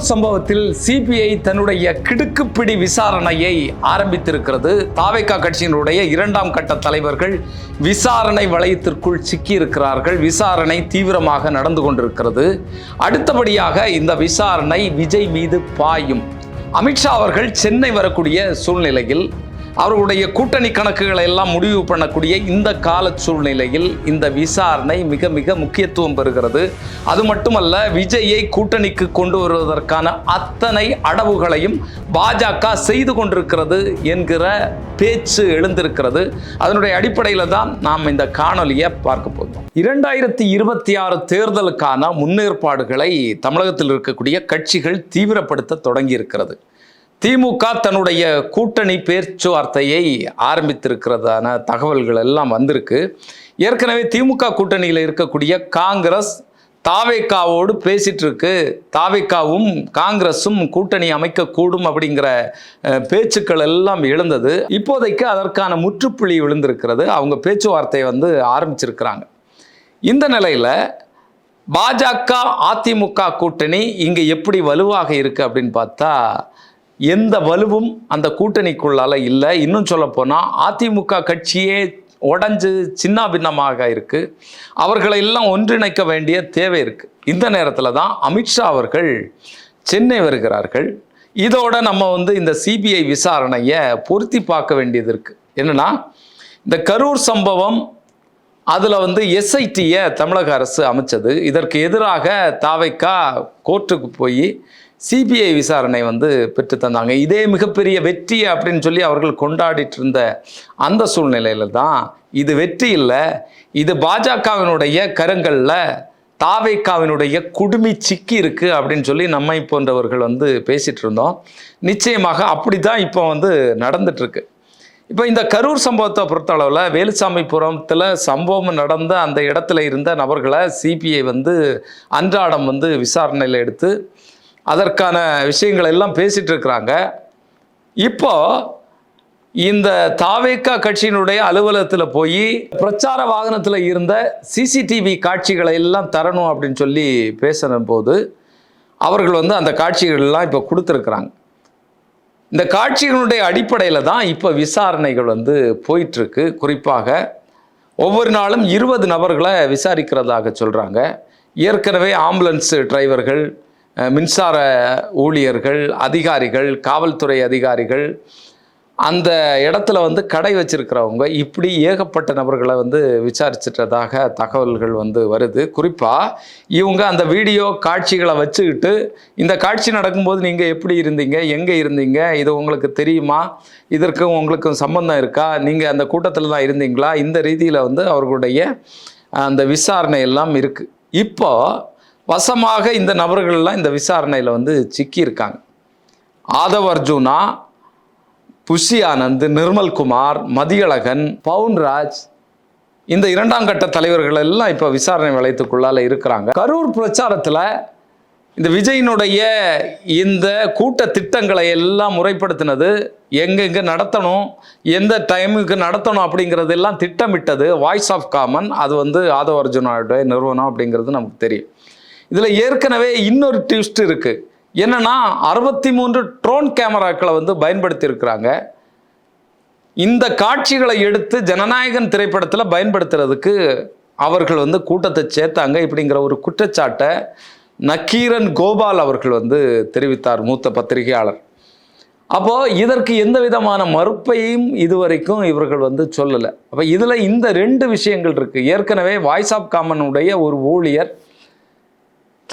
கரூர் சம்பவத்தில் சிபிஐ தன்னுடைய கிடுக்குப்பிடி விசாரணையை ஆரம்பித்திருக்கிறது. தாவேக்கா கட்சியினுடைய இரண்டாம் கட்ட தலைவர்கள் விசாரணை வளையத்திற்குள் சிக்கியிருக்கிறார்கள். விசாரணை தீவிரமாக நடந்து கொண்டிருக்கிறது. அடுத்தபடியாக இந்த விசாரணை விஜய் மீது பாயும். அமித்ஷா அவர்கள் சென்னை வரக்கூடிய சூழ்நிலையில் அவர்களுடைய கூட்டணி கணக்குகளை எல்லாம் முடிவு பண்ணக்கூடிய இந்த கால சூழ்நிலையில் இந்த விசாரணை மிக மிக முக்கியத்துவம் பெறுகிறது. அது மட்டுமல்ல விஜயை கூட்டணிக்கு கொண்டு வருவதற்கான அத்தனை அடவுகளையும் பாஜக செய்து கொண்டிருக்கிறது என்கிற பேச்சு எழுந்திருக்கிறது. அதனுடைய அடிப்படையில் தான் நாம் இந்த காணொலியை பார்க்க போகிறோம். இரண்டாயிரத்தி இருபத்தி ஆறு தேர்தலுக்கான முன்னேற்பாடுகளை தமிழகத்தில் இருக்கக்கூடிய கட்சிகள் தீவிரப்படுத்த தொடங்கி இருக்கிறது திமுக தன்னுடைய கூட்டணி பேச்சுவார்த்தையை ஆரம்பித்திருக்கிறதான தகவல்கள் எல்லாம் வந்திருக்கு. ஏற்கனவே திமுக கூட்டணியில் இருக்கக்கூடிய காங்கிரஸ் தாவேக்காவோடு பேசிகிட்டு இருக்கு தாவேக்காவும் காங்கிரஸும் கூட்டணி அமைக்கக்கூடும் அப்படிங்கிற பேச்சுக்கள் எல்லாம் எழுந்தது. இப்போதைக்கு அதற்கான முற்றுப்புள்ளி விழுந்திருக்கிறது. அவங்க பேச்சுவார்த்தையை வந்து ஆரம்பிச்சிருக்கிறாங்க. இந்த நிலையில் பாஜக அதிமுக கூட்டணி இங்கே எப்படி வலுவாக இருக்குது அப்படின்னு பார்த்தா எந்த வலுவும் அந்த கூட்டணிக்குள்ளால் இல்லை. இன்னும் சொல்லப்போனால் அதிமுக கட்சியே உடஞ்சு சின்ன பின்னமாக இருக்குது அவர்களை எல்லாம் ஒன்றிணைக்க வேண்டிய தேவை இருக்குது இந்த நேரத்தில் தான் அமித்ஷா அவர்கள் சென்னை வருகிறார்கள். இதோட நம்ம வந்து இந்த சிபிஐ விசாரணையை பொருத்தி பார்க்க வேண்டியது இருக்குது என்னன்னா இந்த கரூர் சம்பவம் அதில் வந்து எஸ்ஐடியை தமிழக அரசு அமைச்சது. இதற்கு எதிராக தாவைக்கா கோர்ட்டுக்கு போய் சிபிஐ விசாரணை வந்து பெற்று தந்தாங்க. இதே மிகப்பெரிய வெற்றி அப்படின்னு சொல்லி அவர்கள் கொண்டாடிட்டு இருந்த அந்த சூழ்நிலையில தான் இது வெற்றி இல்லை. இது பாஜகவினுடைய கரங்களில் தாவேக்காவினுடைய குடுமி சிக்கி இருக்கு அப்படின்னு சொல்லி நம்மை போன்றவர்கள் வந்து பேசிட்டு இருந்தோம். நிச்சயமாக அப்படி தான் இப்போ வந்து நடந்துட்டு இருக்கு இப்போ இந்த கரூர் சம்பவத்தை பொறுத்தளவில் வேலுசாமிபுரத்தில் சம்பவம் நடந்த அந்த இடத்துல இருந்த நபர்களை சிபிஐ வந்து அன்றாடம் வந்து விசாரணையில் எடுத்து அதற்கான விஷயங்கள் எல்லாம் பேசிட்டு இருக்கிறாங்க இப்போ இந்த தாவேக்கா கட்சியினுடைய அலுவலகத்தில் போய் பிரச்சார வாகனத்தில் இருந்த சிசிடிவி காட்சிகளை எல்லாம் தரணும் அப்படின்னு சொல்லி பேசின போது அவர்கள் வந்து அந்த காட்சிகள் எல்லாம் இப்போ கொடுத்துருக்குறாங்க. இந்த காட்சிகளுடைய அடிப்படையில் தான் இப்போ விசாரணைகள் வந்து போயிட்டுருக்கு. குறிப்பாக ஒவ்வொரு நாளும் இருபது நபர்களை விசாரிக்கிறதாக சொல்கிறாங்க ஏற்கனவே ஆம்புலன்ஸ் டிரைவர்கள் மின்சார ஊழியர்கள் அதிகாரிகள் காவல்துறை அதிகாரிகள் அந்த இடத்துல வந்து கடை வச்சிருக்கிறவங்க இப்படி ஏகப்பட்ட நபர்களை வந்து விசாரிச்சிட்டதாக தகவல்கள் வந்து வருது. குறிப்பாக இவங்க அந்த வீடியோ காட்சிகளை வச்சுக்கிட்டு இந்த காட்சி நடக்கும்போது நீங்கள் எப்படி இருந்தீங்க எங்கே இருந்தீங்க இது உங்களுக்கு தெரியுமா இதற்கும் உங்களுக்கும் சம்பந்தம் இருக்கா நீங்கள் அந்த கூட்டத்தில் தான் இருந்தீங்களா இந்த ரீதியில் வந்து அவர்களுடைய அந்த விசாரணை எல்லாம் இருக்குது இப்போ வசமாக இந்த நபர்கள்லாம் இந்த விசாரணையில் வந்து சிக்கியிருக்காங்க. ஆதவ் அர்ஜுனா புஷி ஆனந்த் நிர்மல்குமார் மதியழகன் பவுன்ராஜ் இந்த இரண்டாம் கட்ட தலைவர்கள் எல்லாம் இப்போ விசாரணை வளையத்துக்குள்ளால் இருக்கிறாங்க. கரூர் பிரச்சாரத்தில் இந்த விஜயினுடைய இந்த கூட்ட திட்டங்களை எல்லாம் முறைப்படுத்தினது எங்கெங்கே நடத்தணும் எந்த டைமுக்கு நடத்தணும் அப்படிங்கிறதெல்லாம் திட்டமிட்டது வாய்ஸ் ஆஃப் காமன் அது வந்து ஆதவ அர்ஜுனாவுடைய நிறுவனம் அப்படிங்கிறது நமக்கு தெரியும். இதில் ஏற்கனவே இன்னொரு ட்விஸ்ட் இருக்குது என்னென்னா அறுபத்தி மூன்று ட்ரோன் கேமராக்களை வந்து பயன்படுத்தியிருக்கிறாங்க. இந்த காட்சிகளை எடுத்து ஜனநாயகன் திரைப்படத்தில் பயன்படுத்துறதுக்கு அவர்கள் வந்து கூட்டத்தை சேர்த்தாங்க. இப்படிங்கிற ஒரு குற்றச்சாட்டை நக்கீரன் கோபால் அவர்கள் வந்து தெரிவித்தார் மூத்த பத்திரிகையாளர். அப்போது இதற்கு எந்த விதமான மறுப்பையும் இதுவரைக்கும் இவர்கள் வந்து சொல்லலை. அப்போ இதில் இந்த ரெண்டு விஷயங்கள் இருக்குது ஏற்கனவே வாய்ஸ் ஆஃப் காமனுடைய ஒரு ஊழியர்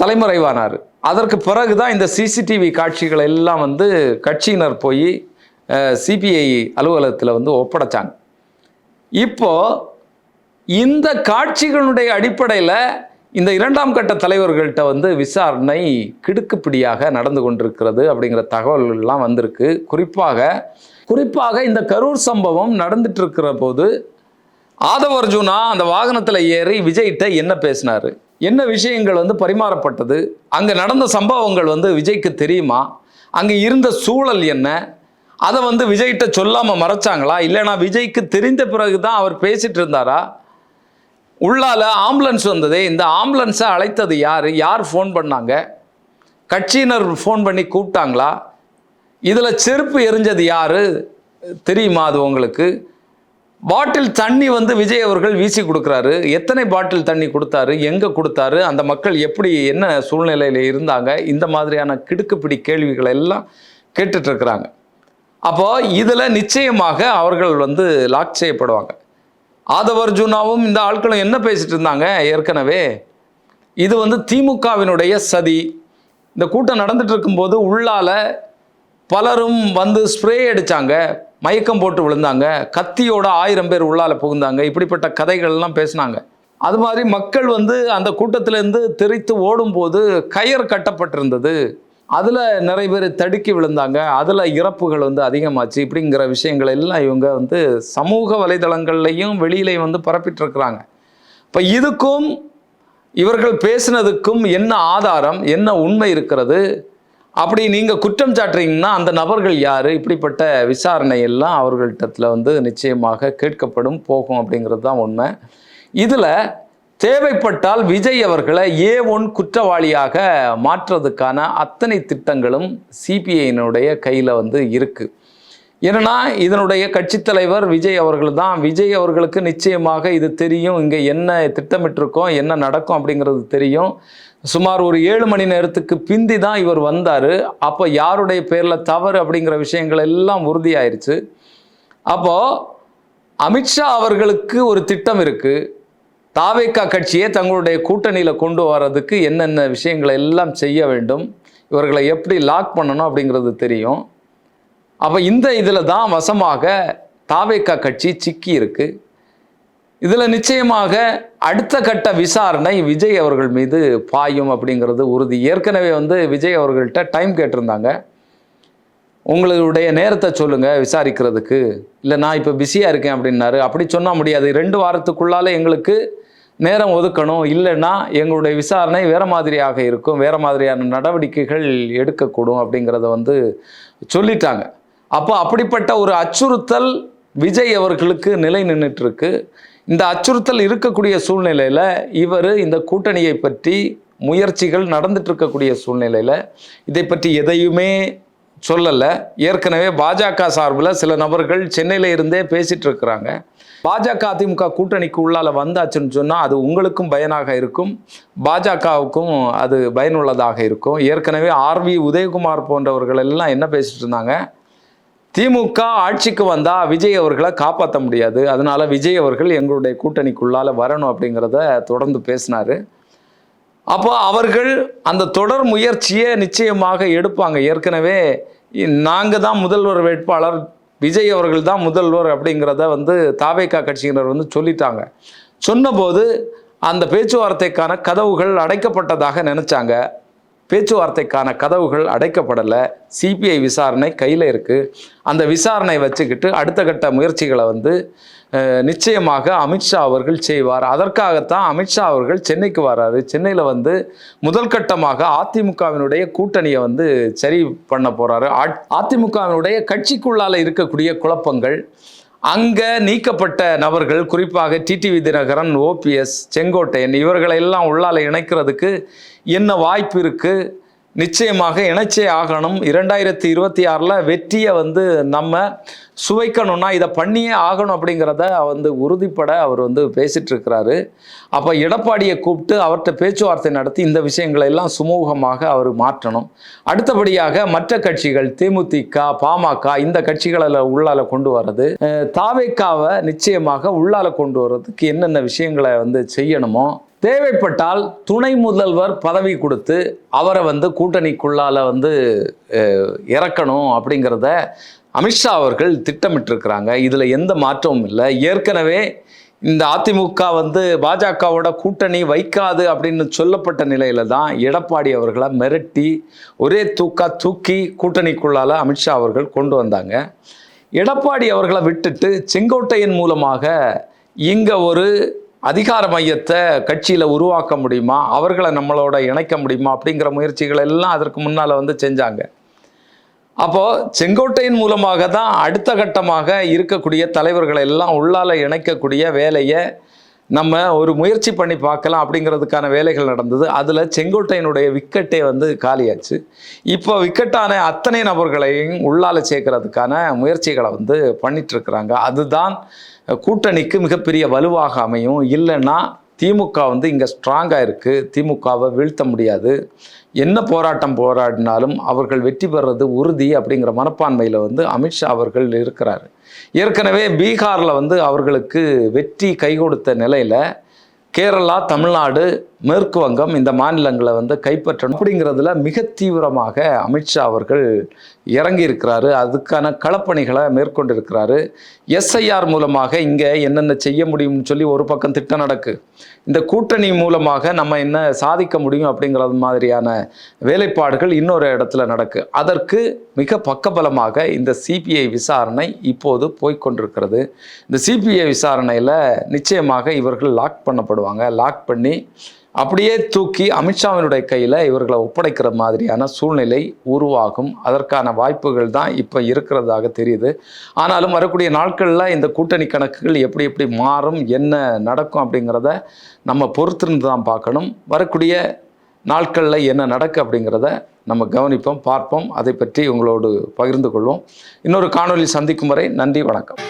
தலைமறைவானார். அதற்கு பிறகு தான் இந்த சிசிடிவி காட்சிகள் எல்லாம் வந்து கட்சியினர் போய் சிபிஐ அலுவலகத்தில் வந்து ஒப்படைச்சாங்க. இப்போ இந்த காட்சிகளுடைய அடிப்படையில் இந்த இரண்டாம் கட்ட தலைவர்கள்ட்ட வந்து விசாரணை கிடுக்குப்பிடியாக நடந்து கொண்டிருக்கிறது அப்படிங்கிற தகவல்கள்லாம் வந்திருக்கு. குறிப்பாக குறிப்பாக இந்த கரூர் சம்பவம் நடந்துட்டு இருக்கிற போது ஆதவர்ஜுனா அந்த வாகனத்தில் ஏறி விஜய்கிட்ட என்ன பேசினாரு? என்ன விஷயங்கள் வந்து பரிமாறப்பட்டது? அங்கே நடந்த சம்பவங்கள் வந்து விஜய்க்கு தெரியுமா? அங்கே இருந்த சூழல் என்ன? அதை வந்து விஜய்கிட்ட சொல்லாமல் மறைச்சாங்களா? இல்லைனா விஜய்க்கு தெரிந்த பிறகு தான் அவர் பேசிட்டு இருந்தாரா? உள்ளால ஆம்புலன்ஸ் வந்ததே. இந்த ஆம்புலன்ஸை அழைத்தது யார்? யார் ஃபோன் பண்ணாங்க? கட்சியினர் ஃபோன் பண்ணி கூப்பிட்டாங்களா? இதில் செருப்பு எரிஞ்சது யார்? தெரியுமா அது உங்களுக்கு? பாட்டில் தண்ணி வந்து விஜய் அவர்கள் வீசி கொடுக்குறாரு. எத்தனை பாட்டில் தண்ணி கொடுத்தாரு? எங்கே கொடுத்தாரு? அந்த மக்கள் எப்படி என்ன சூழ்நிலையில் இருந்தாங்க? இந்த மாதிரியான கிடுக்குப்பிடி கேள்விகள் எல்லாம் கேட்டுட்ருக்குறாங்க இருக்கிறாங்க. இதில் நிச்சயமாக அவர்கள் வந்து லாக் செய்யப்படுவாங்க. ஆதவர்ஜுனாவும் இந்த ஆட்களும் என்ன பேசிட்டு இருந்தாங்க? ஏற்கனவே இது வந்து திமுகவினுடைய சதி. இந்த கூட்டம் நடந்துட்டு இருக்கும்போது உள்ளால பலரும் வந்து ஸ்ப்ரே அடித்தாங்க மயக்கம் போட்டு விழுந்தாங்க. கத்தியோட ஆயிரம் பேர் உள்ளால புகுந்தாங்க. இப்படிப்பட்ட கதைகள்லாம் பேசினாங்க. அது மாதிரி மக்கள் வந்து அந்த கூட்டத்திலேருந்து தெரித்து ஓடும்போது கயர் கட்டப்பட்டிருந்தது. அதில் நிறைய பேர் தடுக்கி விழுந்தாங்க. அதில் இறப்புகள் வந்து அதிகமாச்சு. இப்படிங்கிற விஷயங்கள் எல்லாம் இவங்க வந்து சமூக வலைதளங்கள்லையும் வெளியிலையும் வந்து பரப்பிட்டுருக்குறாங்க. இப்போ இதுக்கும் இவர்கள் பேசினதுக்கும் என்ன ஆதாரம் என்ன உண்மை இருக்கிறது? அப்படி நீங்கள் குற்றம் சாட்டுறீங்கன்னா அந்த நபர்கள் யார்? இப்படிப்பட்ட விசாரணை எல்லாம் அவர்கள்ட்டத்தில் வந்து நிச்சயமாக கேட்கப்படும் போகும் அப்படிங்கிறது தான் உண்மை. இதில் தேவைப்பட்டால் விஜய் அவர்களை ஏ ஒன் குற்றவாளியாக மாற்றுறதுக்கான அத்தனை திட்டங்களும் சிபிஐயினுடைய கையில் வந்து இருக்குது ஏன்னா இதனுடைய கட்சித் தலைவர் விஜய் அவர்கள் தான். விஜய் அவர்களுக்கு நிச்சயமாக இது தெரியும். இங்கே என்ன திட்டமிட்டிருக்கோம் என்ன நடக்கும் அப்படிங்கிறது தெரியும். சுமார் ஒரு ஏழு மணி நேரத்துக்கு பிந்தி தான் இவர் வந்தார். அப்போ யாருடைய பேரில் தவறு அப்படிங்கிற விஷயங்கள் எல்லாம் உறுதியாயிருச்சு. அப்போது அமித்ஷா அவர்களுக்கு ஒரு திட்டம் இருக்குது தாவேக்கா கட்சியை தங்களுடைய கூட்டணியில் கொண்டு வர்றதுக்கு என்னென்ன விஷயங்களை எல்லாம் செய்ய வேண்டும் இவர்களை எப்படி லாக் பண்ணணும் அப்படிங்கிறது தெரியும். அப்போ இந்த இதில் தான் வசமாக தாவேக்கா கட்சி சிக்கி இருக்கு. இதில் நிச்சயமாக அடுத்த கட்ட விசாரணை விஜய் அவர்கள் மீது பாயும் அப்படிங்கிறது உறுதி. ஏற்கனவே வந்து விஜய் அவர்கள்ட்ட டைம் கேட்டிருந்தாங்க. உங்களுடைய நேரத்தை சொல்லுங்கள் விசாரிக்கிறதுக்கு. இல்லை நான் இப்போ பிஸியாக இருக்கேன் அப்படின்னாரு. அப்படி சொன்னால் முடியாது. ரெண்டு வாரத்துக்குள்ளால் எங்களுக்கு நேரம் ஒதுக்கணும். இல்லைன்னா எங்களுடைய விசாரணை வேறு மாதிரியாக இருக்கும். வேறு மாதிரியான நடவடிக்கைகள் எடுக்கக்கூடும் அப்படிங்கிறத வந்து சொல்லிட்டாங்க. அப்போ அப்படிப்பட்ட ஒரு அச்சுறுத்தல் விஜய் அவர்களுக்கு நிலை நின்றுட்டு இருக்கு இந்த அச்சுறுத்தல் இருக்கக்கூடிய சூழ்நிலையில் இவர் இந்த கூட்டணியை பற்றி முயற்சிகள் நடந்துட்டு இருக்கக்கூடிய சூழ்நிலையில் இதை பற்றி எதையுமே சொல்லலை. ஏற்கனவே பாஜக சார்பில் சில நபர்கள் சென்னையில் இருந்தே பேசிட்டு இருக்கிறாங்க பாஜக அதிமுக கூட்டணிக்கு உள்ளால் வந்தாச்சுன்னு சொன்னால் அது உங்களுக்கும் பயனாக இருக்கும். பாஜகவுக்கும் அது பயனுள்ளதாக இருக்கும். ஏற்கனவே ஆர்வி உதயகுமார் போன்றவர்கள் எல்லாம் என்ன பேசிட்டு இருந்தாங்க திமுக ஆட்சிக்கு வந்தால் விஜய் அவர்களை காப்பாற்ற முடியாது. அதனால் விஜய் அவர்கள் எங்களுடைய கூட்டணிக்குள்ளால் வரணும் அப்படிங்கிறத தொடர்ந்து பேசினாரு. அப்போ அவர்கள் அந்த தொடர் முயற்சியை நிச்சயமாக எடுப்பாங்க. ஏற்கனவே நாங்கள் தான் முதல்வர் வேட்பாளர் விஜய் அவர்கள் தான் முதல்வர் அப்படிங்கிறத வந்து தாவேக்கா கட்சியினர் வந்து சொல்லிட்டாங்க. சொன்னபோது அந்த பேச்சுவார்த்தைக்கான கதவுகள் அடைக்கப்பட்டதாக நினச்சாங்க. பேச்சுவார்த்தைக்கான கதவுகள் அடைக்கப்படலை. சிபிஐ விசாரணை கையில் இருக்குது அந்த விசாரணை வச்சுக்கிட்டு அடுத்த கட்ட முயற்சிகளை வந்து நிச்சயமாக அமித்ஷா அவர்கள் செய்வார். அதற்காகத்தான் அமித்ஷா அவர்கள் சென்னைக்கு வராரு. சென்னையில் வந்து முதல் கட்டமாக அதிமுகவினுடைய கூட்டணியை வந்து சரி பண்ண போகிறாரு அதிமுகவினுடைய கட்சிக்குள்ளால் இருக்கக்கூடிய குழப்பங்கள் அங்கே நீக்கப்பட்ட நபர்கள் குறிப்பாக டிடிவி தினகரன் ஓபிஎஸ் செங்கோட்டையன் இவர்களை எல்லாம் உள்ளால இணைக்கிறதுக்கு என்ன வாய்ப்பு இருக்குது நிச்சயமாக இணைச்சே ஆகணும். இரண்டாயிரத்தி இருபத்தி ஆறில் வெற்றியை வந்து நம்ம சுவைக்கணும்னா இதை பண்ணியே ஆகணும் அப்படிங்கிறத வந்து உறுதிப்பட அவர் வந்து பேசிட்டு இருக்கிறாரு அப்போ எடப்பாடியை கூப்பிட்டு அவர்கிட்ட பேச்சுவார்த்தை நடத்தி இந்த விஷயங்களை எல்லாம் சுமூகமாக அவர் மாற்றணும். அடுத்தபடியாக மற்ற கட்சிகள் தேமுதிக பாமக இந்த கட்சிகளை உள்ளால கொண்டு வர்றது தாவேக்காவை நிச்சயமாக உள்ளால கொண்டு வர்றதுக்கு என்னென்ன விஷயங்களை வந்து செய்யணுமோ தேவைப்பட்டால் துணை முதல்வர் பதவி கொடுத்து அவரை வந்து கூட்டணிக்குள்ளால் வந்து இறக்கணும் அப்படிங்கிறத அமித்ஷா அவர்கள் திட்டமிட்டிருக்கிறாங்க. இதில் எந்த மாற்றமும் இல்லை. ஏற்கனவே இந்த அதிமுக வந்து பாஜகவோட கூட்டணி வைக்காது அப்படின்னு சொல்லப்பட்ட நிலையில தான் எடப்பாடி அவர்களை மிரட்டி ஒரே தூக்கா தூக்கி கூட்டணிக்குள்ளால் அமித்ஷா அவர்கள் கொண்டு வந்தாங்க. எடப்பாடி அவர்களை விட்டுட்டு செங்கோட்டையின் மூலமாக இங்கே ஒரு அதிகார மையத்தை கட்சியில் உருவாக்க முடியுமா? அவர்களை நம்மளோட இணைக்க முடியுமா? அப்படிங்கிற முயற்சிகள் எல்லாம் அதற்கு முன்னால் வந்து செஞ்சாங்க. அப்போது செங்கோட்டையின் மூலமாக தான் அடுத்த கட்டமாக இருக்கக்கூடிய தலைவர்களை எல்லாம் உள்ளால இணைக்கக்கூடிய வேலையை நம்ம ஒரு முயற்சி பண்ணி பார்க்கலாம் அப்படிங்கிறதுக்கான வேலைகள் நடந்தது. அதில் செங்கோட்டையினுடைய விக்கெட்டே வந்து காலியாச்சு. இப்போ விக்கெட்டான அத்தனை நபர்களையும் உள்ளால சேர்க்கறதுக்கான முயற்சிகளை வந்து பண்ணிகிட்ருக்குறாங்க அதுதான் கூட்டணிக்கு மிகப்பெரிய வலுவாக அமையும். இல்லைன்னா திமுக வந்து இங்கே ஸ்ட்ராங்காக இருக்குது திமுகவை வீழ்த்த முடியாது. என்ன போராட்டம் போராடினாலும் அவர்கள் வெற்றி பெறது உறுதி அப்படிங்கிற மனப்பான்மையில் வந்து அமித்ஷா அவர்கள் இருக்கிறார். ஏற்கனவே பீகாரில் வந்து அவர்களுக்கு வெற்றி கை கொடுத்த நிலையில் கேரளா தமிழ்நாடு மேற்கு வங்கம் இந்த மாநிலங்களை வந்து கைப்பற்றணும் அப்படிங்கிறதுல மிக தீவிரமாக அமித்ஷா அவர்கள் இறங்கி இருக்கிறாரு அதுக்கான களப்பணிகளை மேற்கொண்டிருக்கிறாரு. எஸ்ஐஆர் மூலமாக இங்கே என்னென்ன செய்ய முடியும்னு சொல்லி ஒரு பக்கம் திட்டம் நடக்கு. இந்த கூட்டணி மூலமாக நம்ம என்ன சாதிக்க முடியும் அப்படிங்கிறது மாதிரியான வேலைப்பாடுகள் இன்னொரு இடத்துல நடக்கு. அதற்கு மிக பக்கபலமாக இந்த சிபிஐ விசாரணை இப்போது போய்க்கொண்டிருக்கிறது இந்த சிபிஐ விசாரணையில் நிச்சயமாக இவர்கள் லாக் பண்ணப்படுவாங்க. லாக் பண்ணி அப்படியே தூக்கி அமித்ஷாவினுடைய கையில் இவர்களை ஒப்படைக்கிற மாதிரியான சூழ்நிலை உருவாகும். அதற்கான வாய்ப்புகள் தான் இப்போ இருக்கிறதாக தெரியுது. ஆனாலும் வரக்கூடிய நாட்களில் இந்த கூட்டணி கணக்குகள் எப்படி எப்படி மாறும் என்ன நடக்கும் அப்படிங்கிறத நம்ம பொறுத்திருந்து தான் பார்க்கணும். வரக்கூடிய நாட்களில் என்ன நடக்கு அப்படிங்கிறத நம்ம கவனிப்போம் பார்ப்போம். அதை பற்றி உங்களோடு பகிர்ந்து கொள்வோம். இன்னொரு காணொலி சந்திக்கும் வரை நன்றி வணக்கம்.